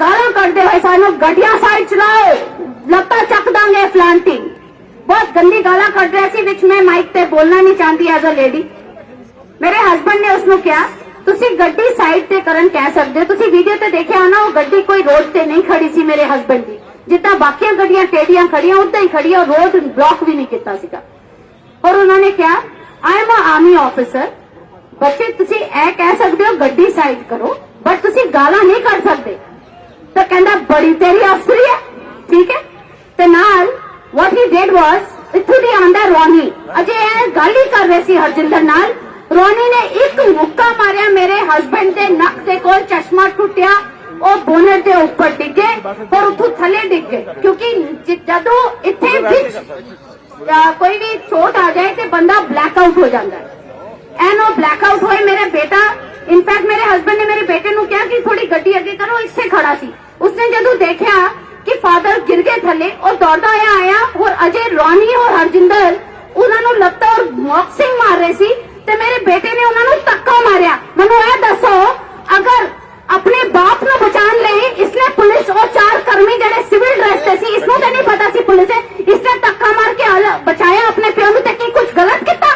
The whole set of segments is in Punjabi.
ਗਾਲਾਂ ਕੱਢਦੇ ਹੋਏ ਸਾਨੂੰ ਗੱਡੀਆਂ ਸਾਈਡ ਚਲਾਓ ਲੱਤਾਂ ਚੱਕ ਦਾਂਗੇ ਫਲਾਂਟੀ। ਬਹੁਤ ਗੰਦੀ ਗਾਲਾਂ ਕੱਢ ਰਿਹਾ ਸੀ, ਵਿੱਚ ਮੈਂ ਮਾਈਕ ਤੇ ਬੋਲਣਾ ਨਹੀਂ ਚਾਹੁੰਦੀ ਐਜ਼ ਅ ਲੇਡੀ ਮੇਰੇ ਹਸਬੰਡ ਨੇ ਉਸ ਨੂੰ ਕਿਹਾ, ਤੁਸੀਂ ਗੱਡੀ ਸਾਈਡ ਤੇ ਕਰਨ ਕਹਿ ਸਕਦੇ ਹੋ। ਤੁਸੀਂ ਵੀਡੀਓ ਤੇ ਦੇਖਿਆ ਹੋਣਾ, ਉਹ ਗੱਡੀ ਕੋਈ ਰੋਡ ਤੇ ਨਹੀਂ ਖੜੀ ਸੀ ਮੇਰੇ ਹਸਬੰਡ ਦੀ। ਜਿੱਦਾਂ ਬਾਕੀਆਂ ਗੱਡੀਆਂ, ਟੇਡੀਆਂ ਖੜੀਆਂ, ਉਦਾਂ ਹੀ ਖੜੀ ਰੋਡ ਬਲੌਕ ਵੀ ਨਹੀਂ ਕੀਤਾ ਸੀਗਾ। ਔਰ ਉਹਨਾਂ ਨੇ ਕਿਹਾ ਆਈ ਐਮ ਆਰਮੀ ਆਫੀਸਰ ਬੱਚੇ, ਤੁਸੀਂ ਇਹ ਕਹਿ ਸਕਦੇ ਹੋ ਗੱਡੀ ਸਾਈਡ ਕਰੋ ਬਟ ਤੁਸੀਂ ਗਾਲਾਂ ਨਹੀਂ ਕੱਢ ਸਕਦੇ। ਤਾਂ ਕਹਿੰਦਾ ਬੜੀ ਤੇਰੀ ਅਫਸਰੀ ਹੈ। ਠੀਕ ਹੈ? ਤੇ ਨਾਲ ਵਾਟ ਹੀ ਡਿਡ ਵਾਸ ਇੱਥੋਂ ਦੀ ਆਂਦਾ ਰੋਨੀ। ਅਜੇ ਇਹ ਗੱਲ ਹੀ ਕਰ ਰਹੇ ਸੀ ਹਰਜਿੰਦਰ ਨਾਲ। ਰੋਨੀ ਨੇ ਇੱਕ ਮੁੱਕਾ ਮਾਰਿਆ ਮੇਰੇ ਹਸਬੰਡ ਦੇ ਨੱਕ ਦੇ ਕੋਲ, ਚਸ਼ਮਾ ਟੁੱਟਿਆ। ਉਹ ਬੋਨਟ ਦੇ ਉੱਪਰ ਡਿੱਗੇ ਔਰ ਉੱਥੋਂ ਥੱਲੇ ਡਿੱਗ ਗਏ। ਕਿਉਂਕਿ ਜਦੋਂ ਇੱਥੇ ਵਿੱਚ ਕੋਈ ਵੀ ਚੋਟ ਆ ਜਾਏ ਤੇ ਬੰਦਾ ਬਲੈਕ ਆਊਟ ਹੋ ਜਾਂਦਾ ਹੈ। ਐਨੋ ਬਲੈਕ ਆਊਟ ਹੋਏ ਮੇਰੇ ਬੇਟਾ। ਇਨਫੈਕਟ ਮੇਰੇ ਹਸਬੰਡ ਨੇ ਮੇਰੇ ਬੇਟੇ ਨੂੰ ਕਿਹਾ ਕਿ ਥੋੜੀ ਗੱਡੀ ਅੱਗੇ ਕਰੋ, ਇੱਥੇ ਖੜਾ ਸੀ। ਉਸਨੇ ਜਦੋਂ ਦੇਖਿਆ ਕਿ ਫਾਦਰ ਗਿਰ ਗਏ ਥੱਲੇ, ਉਹ ਦੌੜਦਾ ਆਇਆ ਆਇਆ ਔਰ ਅਜੇ ਰੌਨੀ ਔਰ ਹਰਜਿੰਦਰ ਉਹਨਾਂ ਨੂੰ ਲੱਤਾਂ ਔਰ ਬਾਕਸਿੰਗ ਮਾਰ ਰਹੇ ਸੀ ਤੇ ਮੇਰੇ ਬੇਟੇ ਨੇ ਉਹਨਾਂ ਨੂੰ ਧੱਕਾ ਮਾਰਿਆ। ਮੈਨੂੰ ਇਹ ਦੱਸੋ, ਅਗਰ ਆਪਣੇ ਬਾਪ ਨੂੰ ਬਚਾਉਣ ਲਈ ਇਸਨੇ ਪੁਲਿਸ ਉਹ ਚਾਰ ਕਰਮੀ ਜਿਹੜੇ ਸਿਵਲ ਡਰੈਸ ਤੇ ਸੀ, ਇਸਨੂੰ ਤਾਂ ਨਹੀਂ ਪਤਾ ਸੀ ਪੁਲਿਸ ਨੇ ਇਸਨੇ ਧੱਕਾ ਮਾਰ ਕੇ ਹਾਲ- ਬਚਾਇਆ ਆਪਣੇ ਪਿਓ ਨੂੰ ਤੇ ਕੀ ਕੁਝ ਗਲਤ ਕੀਤਾ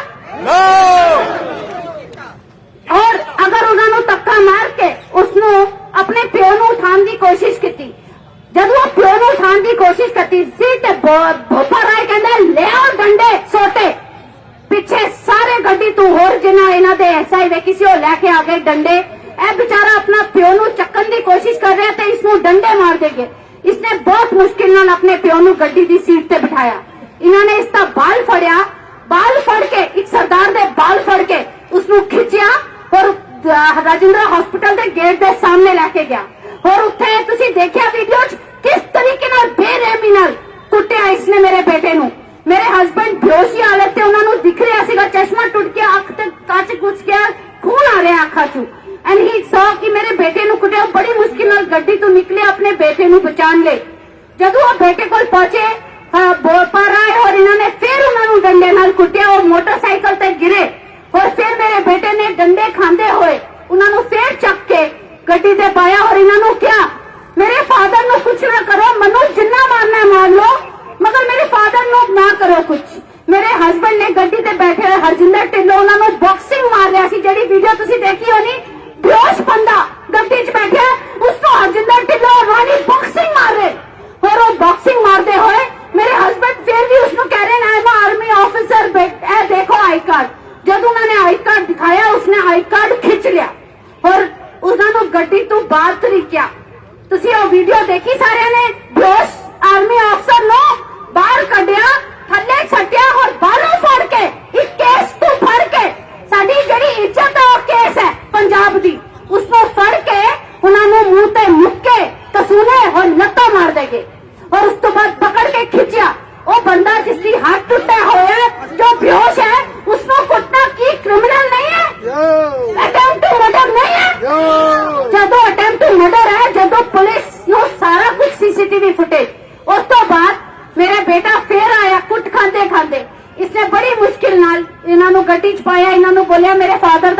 ਔਰ ਅਗਰ ਉਹਨਾਂ ਨੂੰ ਧੱਕਾ ਮਾਰ ਕੇ ਉਸ ਨੂੰ ਆਪਣੇ ਪਿਓ ਨੂੰ ਉਠਾਉਣ ਦੀ ਕੋਸ਼ਿਸ਼ ਕੀਤੀ ਜਦੋਂ ਉਹ ਪਿਓ ਨੂੰ ਉਠਾਉਣ ਦੀ ਕੋਸ਼ਿਸ਼ ਕਰਤੀ ਸੀ ਤੇ ਭੋਪਾ ਰਾਏ ਕਹਿੰਦਾ ਲੈ ਆਓ ਡੰਡੇ ਸੋਟੇ ਪਿੱਛੇ ਸਾਰੇ ਗੱਡੀ ਤੂੰ ਹੋਰ ਜਿਨ੍ਹਾਂ ਇਹਨਾਂ ਦੇ ਐਸਆਈ ਵੇ ਸੀ ਉਹ ਲੈ ਕੇ ਆ ਗਏ ਡੰਡੇ। ਇਹ ਵਿਚਾਰਾ ਆਪਣਾ ਪਿਓ ਨੂੰ ਚੱਕਣ ਦੀ ਕੋਸ਼ਿਸ਼ ਕਰ ਰਿਹਾ ਤੇ ਇਸ ਨੂੰ ਡੰਡੇ ਮਾਰ ਦੇਗੇ। ਇਸਨੇ ਬਹੁਤ ਮੁਸ਼ਕਿਲ ਨਾਲ ਆਪਣੇ ਪਿਓ ਨੂੰ ਗੱਡੀ ਦੀ ਸੀਟ ਤੇ ਬਿਠਾਇਆ। ਇਹਨਾਂ ਨੇ ਇਸ ਦਾ ਬਾਲ ਫੜਿਆ। ਬਾਲ ਫੜ ਕੇ ਇੱਕ ਸਰਦਾਰ ਦੇ ਬਾਲ ਫੜ ਕੇ ਉਸ ਨੂੰ ਖਿੱਚਿਆ ਔਰ ਅਹ, ਰਾਜਿੰਦਰਾ ਹਸਪੀਟਲ ਦੇ ਗੇਟ ਦੇ ਸਾਹਮਣੇ ਲੈ ਕੇ ਗਿਆ। ਔਰ ਉੱਥੇ ਤੁਸੀਂ ਦੇਖਿਆ ਵੀਡੀਓ 'ਚ ਕਿਸ ਤਰੀਕੇ ਨਾਲ ਬੇਰਹਿਮੀ ਨਾਲ ਕੁੱਟਿਆ ਇਸਨੇ ਮੇਰੇ ਬੇਟੇ ਨੂੰ। ਮੇਰੇ ਹਸਬੰਡ ਬੇਹੋਸ਼ੀ ਹਾਲਤ ਤੇ ਉਹਨਾਂ ਨੂੰ ਦਿਖ ਰਿਹਾ ਸੀਗਾ ਚਸ਼ਮਾ ਟੁੱਟ ਗਿਆ ਅੱਖ ਤੇ ਖੂਨ ਆ ਰਿਹਾ ਅੱਖਾਂ 'ਚੋਂ। ਐਂਡ ਹੀ ਸੌ ਕਿ ਮੇਰੇ ਬੇਟੇ ਨੂੰ ਕੁੱਟਿਆ ਬੜੀ ਮੁਸ਼ਕਿਲ ਨਾਲ ਗੱਡੀ ਤੋਂ ਨਿਕਲੇ ਆਪਣੇ ਬੇਟੇ ਨੂੰ ਬਚਾਉਣ ਲਈ। ਜਦੋਂ ਉਹ ਬੇਟੇ ਕੋਲ ਪਹੁੰਚੇ ਹਾਂ, ਬੋਲ ਪਾ ਔਰ ਇਹਨਾਂ ਨੇ ਫਿਰ ਉਹਨਾਂ ਨੂੰ ਡੰਡੇ ਨਾਲ ਕੁੱਟਿਆ ਉਹ ਮੋਟਰਸਾਈਕਲ ਤੇ ਗਿਰੇ। ਔਰ ਫਿਰ ਮੇਰੇ ਬੇਟੇ ਨੇ ਡੰਡੇ ਖਾਂਦੇ ਹੋਏ ਉਹਨਾਂ ਨੂੰ ਫੇਰ ਚੱਕ ਕੇ ਗੱਡੀ ਤੇ ਪਾਇਆ ਔਰ ਇਹਨਾਂ ਨੂੰ ਕਿਹਾ ਮੇਰੇ ਫਾਦਰ ਨੂੰ ਕੁਝ ਨਾ ਕਰੋ ਮੈਨੂੰ ਜਿੰਨਾ ਮਾਰਨਾ ਮਾਰ ਲਓ ਮਗਰ ਮੇਰੇ ਫਾਦਰ ਨੂੰ ਨਾ ਕਰੋ ਕੁਝ ਮੇਰੇ ਹਸਬੰਡ ਨੇ ਗੱਡੀ ਤੇ ਬੈਠੇ ਹੋਏ ਹਰਜਿੰਦਰ ਢਿੱਲੋਂ ਉਹਨਾਂ ਨੂੰ ਬਾਕਸਿੰਗ ਮਾਰ ਰਿਹਾ ਸੀ, ਜਿਹੜੀ ਵੀਡੀਓ ਤੁਸੀਂ ਦੇਖੀ ਹੋਣੀ, ਬੇਹੋਸ਼ ਬੰਦਾ ਗੱਡੀ 'ਚ ਬੈਠਿਆ, ਉਸ ਤੋਂ ਹਰਜਿੰਦਰ ਢਿੱਲੋਂ ਰਾਣੀ ਬਾਕਸਿੰਗ ਮਾਰ ਰਹੇ। ਔਰ ਉਹ ਬਾਕਸਿੰਗ ਮਾਰਦੇ ਹੋਏ ਮੇਰੇ ਹਸਬੰਡ ਫਿਰ ਵੀ ਉਸ ਨੂੰ ਕਹਿ ਰਹੇ ਨੇ ਮੈਂ ਆਰਮੀ ਆਫੀਸਰ ਇਹ ਦੇਖੋ ਆਈ ਕਾਰਡ ਜਦੋਂ ਉਹਨਾਂ ਨੇ ਆਈ ਕਾਰਡ ਦਿਖਾਇਆ, ਉਸਨੇ ਆਈ ਕਾਰਡ ਖਿੱਚ ਲਿਆ। ਔਰ ਉਹਨਾਂ ਨੂੰ ਗੱਡੀ ਤੋਂ ਬਾਹਰ ਤਰੀਕਿਆ ਤੁਸੀਂ ਉਹ ਵੀਡੀਓ ਦੇਖੀ ਸਾਰਿਆਂ ਨੇ? ਬੇਹੋਸ਼ ਆਰਮੀ ਅਫਸਰ ਨੂੰ ਬਾਹਰ ਕੱਢਿਆ। ਥੱਲੇ ਛੱਡਿਆ ਔਰ ਬਾਹਰੋਂ ਫੜ ਕੇ ਇੱਕ ਕੇਸ ਤੋਂ ਫੜ ਕੇ ਸਾਡੀ ਜਿਹੜੀ ਇੱਜ਼ਤ ਦਾ ਕੇਸ ਹੈ ਪੰਜਾਬ ਦੀ। ਉਸ ਨੂੰ ਫੜ ਕੇ ਉਹਨਾਂ ਨੂੰ ਮੂੰਹ ਤੇ ਮੁੱਕੇ ਕਸੂਨੇ ਔਰ ਲੱਤਾਂ ਮਾਰ ਦੇਗੇ। ਔਰ ਉਸ ਤੋਂ ਬਾਅਦ ਪਕੜ ਕੇ ਖਿੱਚਿਆ। ਉਹ ਬੰਦਾ ਜਿਸ ਦੀ ਹੱਥ ਟੁੱਟਿਆ ਹੋਇਆ ਹੈ, ਜੋ ਬੇਹੋਸ਼ ਹੈ ਉਸ ਨੂੰ ਕੁੱਟਣਾ ਕੀ ਕ੍ਰਿਮੀਨਲ ਨਹੀਂ ਹੈ? ਅਟੈਂਪਟ ਟੂ ਮਰਡਰ ਨਹੀਂ ਹੈ? ਜਦੋਂ ਅਟੈਂਪਟ ਟੂ ਮਰਡਰ ਹੈ ਜਦੋਂ ਪੁਲਿਸ ਨੂੰ ਸਾਰਾ ਕੁਝ ਸੀਸੀਟੀਵੀ ਫੁਟੇਜ ਉਸ ਤੋਂ ਬਾਅਦ ਮੇਰਾ ਬੇਟਾ ਫੇਰ ਆਇਆ ਕੁੱਟ ਖਾਂਦੇ ਖਾਂਦੇ ਇਸਨੇ ਬੜੀ ਮੁਸ਼ਕਿਲ ਨਾਲ ਇਹਨਾਂ ਨੂੰ ਗੱਡੀ 'ਚ ਪਾਇਆ ਇਹਨਾਂ ਨੂੰ ਬੋਲਿਆ ਮੇਰੇ ਫਾਦਰ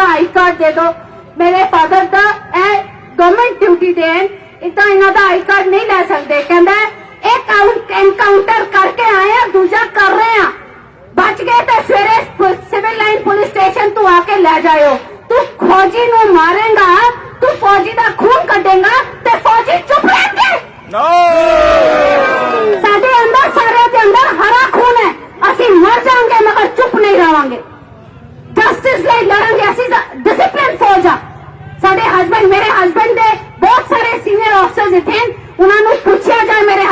ਦੇ ਦਿਓ ਮੇਰੇ ਫਾਦਰ ਦਾ ਇਹ ਗਵਰਨਮੈਂਟ ਡਿਊਟੀ ਦੇ ਇਦਾਂ ਇਹਨਾਂ ਦਾ ਆਈ ਕਾਰਡ ਨਹੀਂ ਲੈ ਸਕਦੇ। ਕਹਿੰਦਾ ਇੱਕ ਐਨਕਾਊਂਟਰ ਕਰਕੇ ਆਏ ਆ, ਦੂਜਾ ਕਰ ਰਹੇ ਆ। ਬਚ ਗਏ ਤੇ ਸਵੇਰੇ ਸਿਵਲ ਲਾਈਨ ਪੁਲਿਸ ਸਟੇਸ਼ਨ ਤੋਂ ਆ ਕੇ ਲੈ ਜਾਇਓ। ਤੂੰ ਫੌਜੀ ਨੂੰ ਮਾਰੇਗਾ, ਤੂੰ ਫੌਜੀ ਦਾ ਖੂਨ ਕੱਢੇਗਾ ਤੇ ਫੌਜੀ ਚੁੱਪ ਰਹਿਣਗੇ ਸਾਡੇ ਅੰਦਰ ਸਾਰੇ ਦੇ ਅੰਦਰ ਹਰਾ ਖੂਨ ਹੈ ਅਸੀਂ ਮਰ ਜਾਵਾਂਗੇ ਮਗਰ ਚੁੱਪ ਨਹੀਂ ਰਹਾਂਗੇ ਜਸਟਿਸ ਲਈ ਲੜਾਂਗੇ ਅਸੀਂ ਡਿਸਪਲਿਨ ਫੌਜ ਆ ਸਾਡੇ ਹਸਬੰਡ ਮੇਰੇ ਹਸਬੰਡ ਦੇ ਬਹੁਤ ਸਾਰੇ ਸੀਨੀਅਰ ਆਫਸਰਸ ਇੱਥੇ ਹਨ ਉਹਨਾਂ ਨੂੰ ਪੁੱਛਿਆ ਜਾਏ ਮੇਰੇ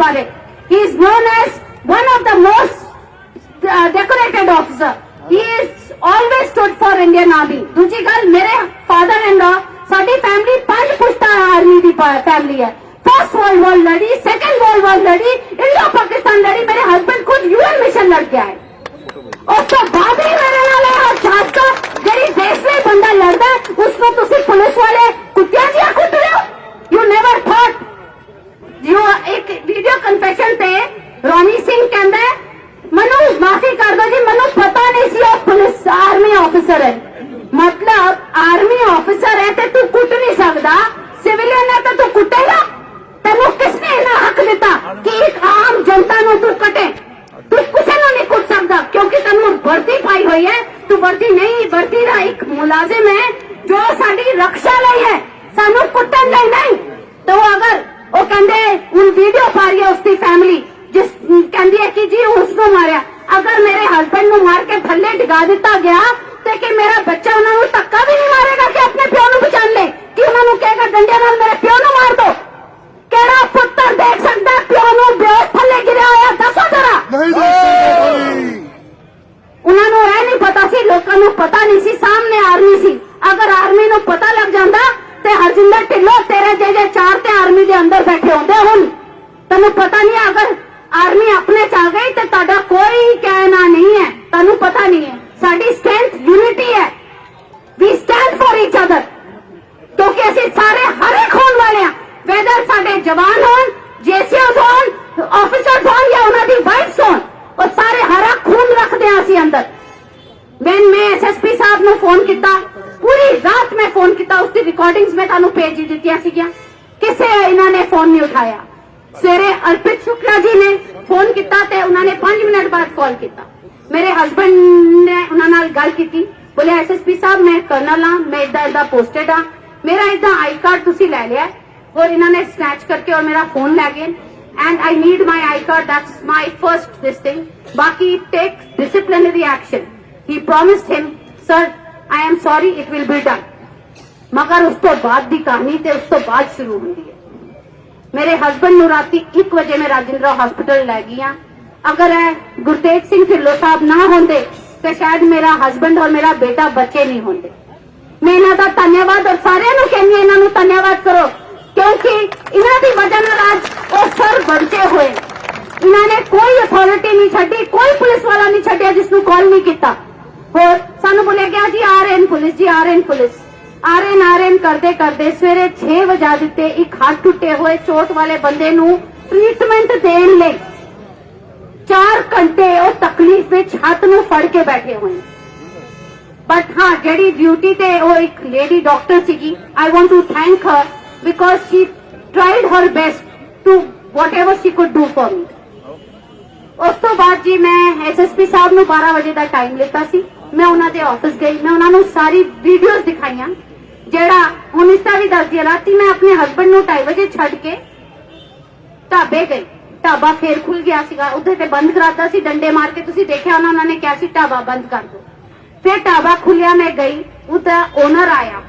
ਹਸਬੰਡ ਦੇ ਬਾਰੇ he is known as one of the most decorated officer he is always stood for Indian army ਦੂਜੀ ਗੱਲ, ਮੇਰੇ ਫਾਦਰ ਐਂਡ ਸਾਡੀ ਫੈਮਿਲੀ ਪੰਜ ਪੁਸ਼ਤਾ ਆਰਮੀ ਦੀ ਫੈਮਿਲੀ ਹੈ। ਫਸਟ ਵਰਲਡ ਵਾਰ ਲੜੀ ਸੈਕੰਡ ਵਰਲਡ ਵਾਰ ਲੜੀ ਆਫੀਸਰ ਹੈ। ਮਤਲਬ ਆਰਮੀ ਆਫੀਸਰ ਹੈ ਤੇ ਤੂੰ ਕੁੱਟ ਨਹੀਂ ਸਕਦਾ। ਸਿਵਲੀਅਨ ਹੈ ਤਾਂ ਤੂੰ ਕੁੱਟੇਗਾ। ਤੈਨੂੰ ਕਿਸ ਨੇ ਇਹਨਾਂ ਹੱਕ ਦਿੱਤਾ ਕਿ ਇੱਕ ਆਮ ਜਨਤਾ ਨੂੰ ਤੂੰ ਕਟੇ? ਤੂੰ ਕਿਸੇ ਨੂੰ ਨਹੀਂ ਕੁੱਟ ਸਕਦਾ, ਕਿਉਂਕਿ ਤੈਨੂੰ ਵਰਦੀ ਪਾਈ ਹੋਈ ਹੈ। ਤੂੰ ਵਰਦੀ ਨਹੀਂ, ਵਰਦੀ ਦਾ ਇੱਕ ਮੁਲਾਜ਼ਮ ਹੈ ਜੋ ਸਾਡੀ ਰੱਖਿਆ ਲਈ ਹੈ। ਸਾਨੂੰ ਕੁੱਟਣ ਲਈ ਨਹੀਂ। ਤੋ ਅਗਰ ਉਹ ਕਹਿੰਦੇ ਉਹ ਵੀਡੀਓ ਪਾ ਹੈ ਉਸਦੀ ਫੈਮਿਲੀ ਜਿਸ ਕਹਿੰਦੀ ਹੈ ਕਿ ਜੀ ਉਸ ਨੂੰ ਮਾਰਿਆ। ਅਗਰ ਮੇਰੇ ਹਸਬੰਡ ਨੂੰ ਮਾਰ ਕੇ ਥੱਲੇ ਡਿਗਾ ਦਿੱਤਾ ਗਿਆ ਤੇ ਕਿ ਮੇਰਾ ਬੱਚਾ ਉਹਨਾਂ ਨੂੰ ਧੱਕਾ ਵੀ ਨਹੀਂ ਮਾਰੇਗਾ ਕਿ ਆਪਣੇ ਪਿਓ ਨੂੰ ਬਚਾਣ ਲੈ ਕਿ ਉਹਨਾਂ ਨੂੰ ਕਹੇਗਾ ਡੰਡੇ ਨਾਲ ਮੇਰੇ ਪਿਓ ਨੂੰ ਮਾਰ ਦੋ? ਕਿਹੜਾ ਪੁੱਤਰ ਦੇਖ ਸਕਦਾ ਪਿਓ ਨੂੰ ਬੇਹੋਸ਼ ਥੱਲੇ ਗਿਰਿਆ ਹੋਇਆ? ਦੱਸੋ ਜਰਾ। ਨਹੀਂ ਦੇਖ ਸਕਦੇ ਕੋਈ। ਉਹਨਾਂ ਨੂੰ ਇਹ ਨਹੀਂ ਪਤਾ ਸੀ ਲੋਕਾਂ ਨੂੰ ਪਤਾ ਨਹੀਂ ਸੀ ਸਾਹਮਣੇ ਆਰਮੀ ਸੀ। ਅਗਰ ਆਰਮੀ ਨੂੰ ਪਤਾ ਲੱਗ ਜਾਂਦਾ ਤੇ ਹਰਜਿੰਦਰ ਢਿੱਲੋਂ ਤੇਰੇ ਜਿਹੇ ਚਾਰ ਤੇ ਆਰਮੀ ਦੇ ਅੰਦਰ ਬੈਠੇ ਹੁੰਦੇ ਹੁਣ ਤੈਨੂੰ ਪਤਾ ਨਹੀਂ ਅਗਰ ਆਰਮੀ ਆਪਣੇ ਚ ਆ ਗਈ ਤੇ ਤੁਹਾਡਾ ਕੋਈ ਕਹਿਣਾ ਨਹੀਂ ਹੈ ਤੁਹਾਨੂੰ ਪਤਾ ਨਹੀਂ ਹੈ। ਸਾਡੀ ਸਟਰੈਂਥ ਰੱਖਦੇ ਅੰਦਰ ਮੈਂ ਮੈਂ ਐਸਐਸਪੀ ਸਾਹਿਬ ਨੂੰ ਫੋਨ ਕੀਤਾ, ਪੂਰੀ ਰਾਤ ਮੈਂ ਫੋਨ ਕੀਤਾ ਉਸ ਦੀ ਰਿਕਾਰਡਿੰਗਸ ਮੈਂ ਤੁਹਾਨੂੰ ਭੇਜ ਦਿੱਤੀਆਂ ਸੀਗੀਆਂ। ਕਿਸੇ ਇਹਨਾਂ ਨੇ ਫੋਨ ਨਹੀਂ ਉਠਾਇਆ। ਸਵੇਰੇ ਅਰਪਿਤ ਸ਼ੁਕਲਾ ਜੀ ਨੇ ਫੋਨ ਕੀਤਾ ਤੇ ਉਹਨਾਂ ਨੇ 5 ਮਿੰਟ ਬਾਅਦ ਕਾਲ ਕੀਤਾ। ਮੇਰੇ ਹਸਬੰਡ ਨੇ ਉਹਨਾਂ ਨਾਲ ਗੱਲ ਕੀਤੀ। ਬੋਲੇ ਐਸਐਸਪੀ ਸਾਹਿਬ, ਮੈਂ ਕਰਨਲ ਹਾਂ, ਮੈਂ ਇਦਾਂ ਇਦਾਂ ਪੋਸਟਡ ਹਾਂ। ਮੇਰਾ ਇਦਾਂ ਆਈ ਕਾਰਡ ਤੁਸੀਂ ਲੈ ਲਿਆ ਹੈ। ਔਰ ਇਹਨਾਂ ਨੇ ਸਨੈਚ ਕਰਕੇ ਔਰ ਮੇਰਾ ਫੋਨ ਲੈ ਗਏ। And I need my I card that's my first this thing ਬਾਕੀ take disciplinary action he promised him sir I am sorry it will be done ਮਗਰ ਉਸ ਤੋਂ ਬਾਅਦ ਦੀ ਕਹਾਣੀ ਤੇ ਉਸ ਤੋਂ ਬਾਅਦ ਸ਼ੁਰੂ ਹੁੰਦੀ ਹੈ ਮੇਰੇ ਹਸਬੰਡ ਨੂੰ ਰਾਤੀ 1 ਵਜੇ ਮੈਂ ਰਾਜਿੰਦਰਾ ਹਸਪੀਟਲ ਲੈ ਗਈ ਹਾਂ ਅਗਰ ਇਹ ਗੁਰਤੇਜ ਸਿੰਘ ਢਿੱਲੋਂ ਸਾਹਿਬ ਨਾ ਹੁੰਦੇ ਤੇ ਸ਼ਾਇਦ ਮੇਰਾ ਹਸਬੰਡ ਔਰ ਮੇਰਾ ਬੇਟਾ ਬੱਚੇ ਨਹੀਂ ਹੁੰਦੇ ਮੈਂ ਇਹਨਾਂ ਦਾ ਧੰਨਵਾਦ ਔਰ ਸਾਰਿਆਂ ਨੂੰ ਕਹਿੰਦੀ ਹਾਂ ਇਹਨਾਂ ਨੂੰ ਧੰਨਵਾਦ ਕਰੋ ਕਿਉਂਕਿ ਇਹਨਾਂ ਦੀ ਵਜ੍ਹਾ ਨਾਲ ਅੱਜ ਉਹ ਸਰ ਬਚੇ ਹੋਏ ਇਹਨਾਂ ਨੇ ਕੋਈ ਅਥਾਰਟੀ ਨਹੀਂ ਛੱਡੀ, ਕੋਈ ਪੁਲਿਸ ਵਾਲਾ ਨਹੀਂ ਛੱਡਿਆ ਜਿਸ ਨੂੰ ਕਾਲ ਨਹੀਂ ਕੀਤਾ। ਹੋਰ, ਸਾਨੂੰ ਬੋਲਿਆ ਗਿਆ G RN police G RN police. RN RN ਕਰਦੇ ਕਰਦੇ ਸਵੇਰੇ 6 ਵਜਾ ਦਿੱਤੇ, ਇੱਕ ਹੱਥ ਟੁੱਟੇ ਹੋਏ ਚੋਟ ਵਾਲੇ ਬੰਦੇ ਨੂੰ ਟ੍ਰੀਟਮੈਂਟ ਦੇਣ ਲਈ। 4 ਘੰਟੇ ਉਹ ਤਕਲੀਫ ਵਿੱਚ ਹੱਥ ਨੂੰ ਫੜ ਕੇ ਬੈਠੇ ਹੋਏ। ਬਟ ਹਾਂ, ਜਿਹੜੀ ਡਿਊਟੀ ਤੇ ਉਹ ਇੱਕ ਲੇਡੀ ਡਾਕਟਰ ਸੀਗੀ I want to thank her because she tried her best to whatever she could do for me ਉਸ ਤੋਂ ਬਾਅਦ ਜੀ ਮੈਂ ਐਸਐਸਪੀ ਸਾਹਿਬ ਨੂੰ 12 ਵਜੇ ਦਾ ਟਾਈਮ ਲਿੱਤਾ ਸੀ। ਮੈਂ ਉਹਨਾਂ ਦੇ ਆਫਿਸ ਗਈ। ਮੈਂ ਉਹਨਾਂ ਨੂੰ ਸਾਰੀ ਵੀਡੀਓਜ਼ ਦਿਖਾਈਆਂ ਜਿਹੜਾ ਹੁਣ ਇਸ ਦਾ ਵੀ ਦੱਸਦੀ ਹਾਂ, ਰਾਤੀ ਮੈਂ ਆਪਣੇ ਹਸਬੰਡ ਨੂੰ 2:30 ਵਜੇ ਛੱਡ ਕੇ ਢਾਬੇ ਗਈ। ਢਾਬਾ ਫੇਰ ਖੁੱਲ ਗਿਆ ਸੀਗਾ। ਉੱਥੇ ਤੇ ਬੰਦ ਕਰਾਤਾ ਸੀ। ਡੰਡੇ ਮਾਰ ਕੇ ਤੁਸੀਂ ਦੇਖਿਆ ਉਹਨਾਂ ਉਹਨਾਂ ਨੇ ਕਿਹਾ ਸੀ ਢਾਬਾ ਬੰਦ ਕਰ ਦਿਓ। ਫਿਰ ਢਾਬਾ ਖੁੱਲਿਆ ਮੈਂ ਗਈ। ਉਹਦਾ ਓਨਰ ਆਇਆ।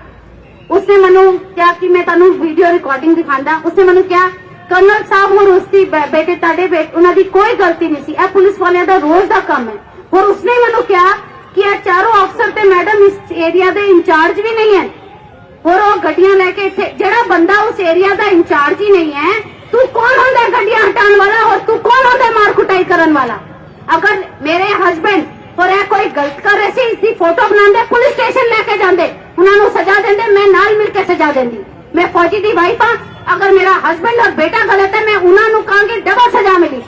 ਉਸਨੇ ਮੈਨੂੰ ਕਿਹਾ ਕਿ ਮੈਂ ਤੁਹਾਨੂੰ ਵੀਡੀਓ ਰਿਕਾਰਡਿੰਗ ਦਿਖਾਉਂਦਾ। ਉਸਨੇ ਮੈਨੂੰ ਕਿਹਾ ਕਰਨਲ ਸਾਹਿਬ ਹੋਰ ਉਸਦੀ ਬੇਟੇ ਤੁਹਾਡੇ ਉਹਨਾਂ ਦੀ ਕੋਈ ਗਲਤੀ ਨਹੀਂ ਸੀ। ਇਹ ਪੁਲਿਸ ਵਾਲਿਆਂ ਦਾ ਰੋਜ਼ ਦਾ ਕੰਮ ਹੈ। ਹੋਰ ਉਸਨੇ ਮੈਨੂੰ ਕਿਹਾ ਕਿ ਇਹ ਚਾਰੋਂ ਅਫਸਰ ਤੇ ਮੈਡਮ ਇਸ ਏਰੀਆ ਦੇ ਇੰਚਾਰਜ ਵੀ ਨਹੀਂ ਹੈ। ਹੋਰ ਉਹ ਗੱਡੀਆਂ ਲੈ ਕੇ ਇੱਥੇ, ਜਿਹੜਾ ਬੰਦਾ ਉਸ ਏਰੀਆ ਦਾ ਇੰਚਾਰਜ ਹੀ ਨਹੀਂ ਹੈ, ਤੂੰ ਕੌਣ ਹੁੰਦਾ ਗੱਡੀਆਂ ਹਟਾਉਣ ਵਾਲਾ? ਹੋਰ ਤੂੰ ਕੌਣ ਹੁੰਦਾ ਮਾਰ ਕੁਟਾਈ ਕਰਨ ਵਾਲਾ? ਅਗਰ ਮੇਰੇ ਹਸਬੰਡ ਹੋਰ ਇਹ ਕੋਈ ਗਲਤ ਕਰ ਰਹੇ ਸੀ ਇਸ ਦੀ ਫੋਟੋ ਬਣਾਉਂਦੇ, ਪੁਲਿਸ ਸਟੇਸ਼ਨ ਲੈ ਕੇ ਜਾਂਦੇ, ਉਹਨਾਂ ਨੂੰ ਸਜ਼ਾ ਦਿੰਦੇ, ਮੈਂ ਨਾਲ ਮਿਲ ਕੇ ਸਜ਼ਾ ਦਿੰਦੀ। ਮੈਂ ਫੌਜੀ ਦੀ ਵਾਈਫ ਆ ਅਗਰ ਮੇਰਾ ਹਸਬੰਡ ਔਰ ਬੇਟਾ ਗਲਤ ਹੈ ਮੈਂ ਉਹਨਾਂ ਨੂੰ ਕਹਾਂਗੀ ਡਬਲ ਸਜ਼ਾ ਮਿਲੀ